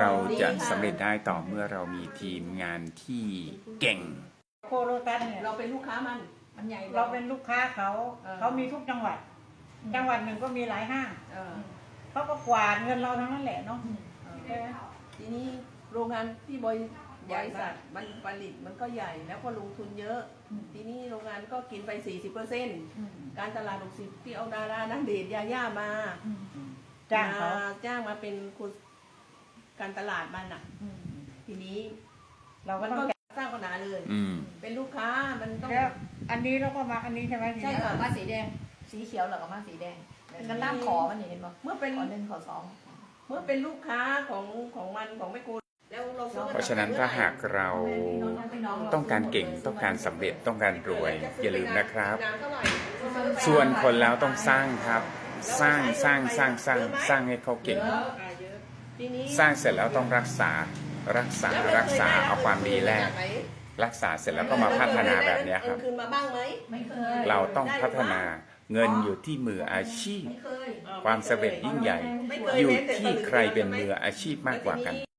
เราจะสำเร็จได้ต่อเมื่อเรามีทีมงานที่เก่ง โคโรตัสเนี่ยเราเป็นลูกค้ามันมันใหญ่เราเป็นลูกค้าเขาเออเขามีทุกจังหวัด จังหวัดหนึ่งก็มีหลายห้างเออเขาก็กวาดเงินเราทั้งนั้นแหละเนาะใช่ไหมทีนี้โรงงานที่บริบริษัทมันผลิตมันก็ใหญ่แล้วก็ลงทุนเยอะ ทีนี้โรงงานก็กินไป 40เปอร์เซ็นต์การตลาด 60 ที่เอาดารานักเดทยาย่ามาจ้างเขามจ้างมาเป็นคน การตลาดมันอะ ทีนี้เราก็มันต้องก็จ่ายสร้างปัญหาเลย อืม เป็นลูกค้ามันต้อง แล้วอันนี้เราก็มาอันนี้ใช่ไหมทีใช่นี้ค่ะมาสีแดง สีเขียวเหรอกับมาสีแดงกันล่ามขอมันเห็นป่ะเมื่อเป็น ขอหนึ่งขอสองเมื่อเป็นลูกค้าของของมันของไม่กูแล้วเราซื้อมเพราะฉะนั้นถ้าหากเราต้องการเก่งต้องการสำเร็จต้องการรวย อย่าลืมนะครับนานเท่าไหร่ส่วนคนแล้วต้องสร้างครับ สร้างสร้างสร้างสร้างสร้างให้เขาเก่ง เยอะอ่าเยอะทีนี้ สร้างเสร็จแล้วต้องรักษารักษารักษาเอาความดีแรก รักษาเสร็จแล้วก็มาพัฒนาแบบเนี้ยครับเงินคืนมาบ้างไหมไม่เคย เราต้องพัฒนาเงินอยู่ที่มืออาชีพไม่เคยความสำเร็จยิ่งใหญ่ อยู่ที่ใครเป็นมืออาชีพมากกว่ากัน